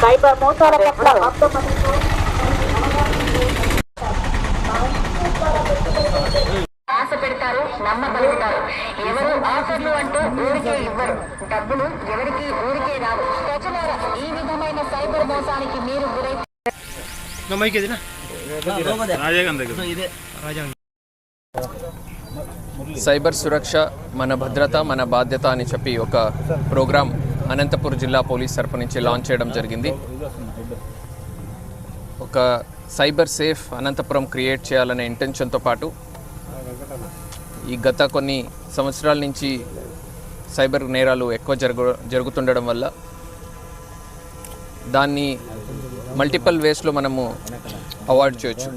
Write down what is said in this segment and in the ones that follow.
Cyber మోసాల పట్ల అప్రమత్తంతో అంటూ ఊరికే ఇవ్వరు. డబ్బులు ఎవరికి ఊరికే రావు. ప్రజలారా ఈ విధమైన సైబర్ మోసానికి మీరు గురై సైబర్ సురక్ష మన భద్రత మన బాధ్యత అని చెప్పి ఒక ప్రోగ్రాం అనంతపూర్ జిల్లా పోలీస్ తరపు నుంచి లాంచ్ చేయడం జరిగింది. ఒక సైబర్ సేఫ్ అనంతపురం క్రియేట్ చేయాలనే ఇంటెన్షన్తో పాటు ఈ గత కొన్ని సంవత్సరాల నుంచి సైబర్ నేరాలు ఎక్కువ జరుగు జరుగుతుండడం వల్ల దాన్ని మల్టిపల్ వేస్లో మనము అవాయిడ్ చేయొచ్చు.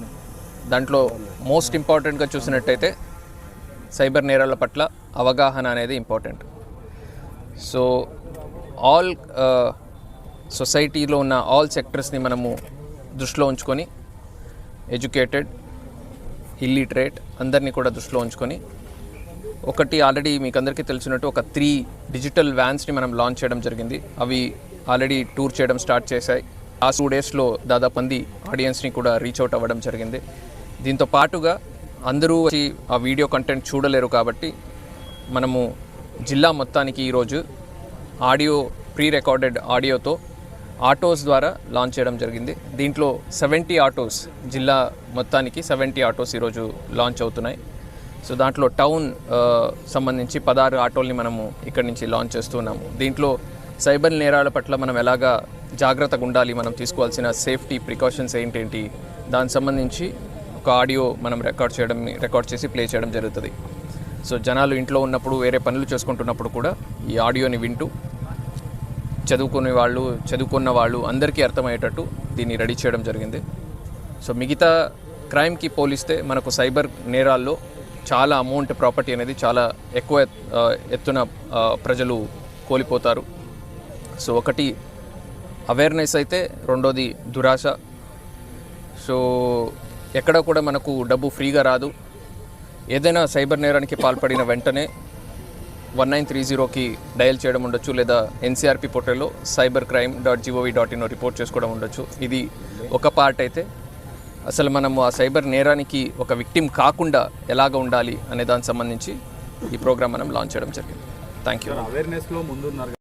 దాంట్లో మోస్ట్ ఇంపార్టెంట్గా చూసినట్టయితే సైబర్ నేరాల పట్ల అవగాహన అనేది ఇంపార్టెంట్. సో ఆల్ సొసైటీలో ఉన్న ఆల్ సెక్టర్స్ని మనము దృష్టిలో ఉంచుకొని ఎడ్యుకేటెడ్ ఇల్లిటరేట్ అందరినీ కూడా దృష్టిలో ఉంచుకొని ఒకటి ఆల్రెడీ మీకు అందరికీ తెలిసినట్టు ఒక త్రీ డిజిటల్ వ్యాన్స్ని మనం లాంచ్ చేయడం జరిగింది. అవి ఆల్రెడీ టూర్ చేయడం స్టార్ట్ చేశాయి. ఆ టూ డేస్లో దాదాపు మంది ఆడియన్స్ని కూడా రీచ్ అవుట్ అవ్వడం జరిగింది. దీంతో పాటుగా అందరూ వచ్చి ఆ వీడియో కంటెంట్ చూడలేరు కాబట్టి మనము జిల్లా మొత్తానికి ఈరోజు ఆడియో ప్రీ రికార్డెడ్ ఆడియోతో ఆటోస్ ద్వారా లాంచ్ చేయడం జరిగింది. దీంట్లో సెవెంటీ ఆటోస్ జిల్లా మొత్తానికి సెవెంటీ ఆటోస్ ఈరోజు లాంచ్ అవుతున్నాయి. సో దాంట్లో టౌన్ సంబంధించి పదహారు ఆటోల్ని మనము ఇక్కడి నుంచి లాంచ్ చేస్తున్నాము. దీంట్లో సైబర్ నేరాల పట్ల మనం ఎలాగా జాగ్రత్తగా ఉండాలి మనం తీసుకోవాల్సిన సేఫ్టీ ప్రికాషన్స్ ఏంటేంటి దానికి సంబంధించి ఒక ఆడియో మనం రికార్డ్ చేయడం రికార్డ్ చేసి ప్లే చేయడం జరుగుతుంది. సో జనాలు ఇంట్లో ఉన్నప్పుడు వేరే పనులు చేసుకుంటున్నప్పుడు కూడా ఈ ఆడియోని వింటూ చదువుకునే వాళ్ళు చదువుకున్న వాళ్ళు అందరికీ అర్థమయ్యేటట్టు దీన్ని రెడీ చేయడం జరిగింది. సో మిగతా క్రైమ్కి పోలిస్తే మనకు సైబర్ నేరాల్లో చాలా అమౌంట్ ప్రాపర్టీ అనేది చాలా ఎక్కువ ఎత్తున ప్రజలు కోల్పోతారు. సో ఒకటి అవేర్నెస్ అయితే రెండోది దురాశ. సో ఎక్కడ కూడా మనకు డబ్బు ఫ్రీగా రాదు. ఏదైనా సైబర్ నేరానికి పాల్పడిన వెంటనే వన్ నైన్ త్రీ జీరోకి డయల్ చేయడం ఉండొచ్చు లేదా ఎన్సీఆర్పి పోర్టల్లో cyber crime dot GOV dot in report చేసుకోవడం ఉండొచ్చు. ఇది ఒక పార్ట్ అయితే. అసలు మనము ఆ సైబర్ నేరానికి ఒక విక్టిమ్ కాకుండా ఎలాగ ఉండాలి అనే దానికి సంబంధించి ఈ ప్రోగ్రామ్ మనం లాంచ్ చేయడం జరిగింది. థ్యాంక్ యూ అవేర్నెస్లో ముందున్నారు.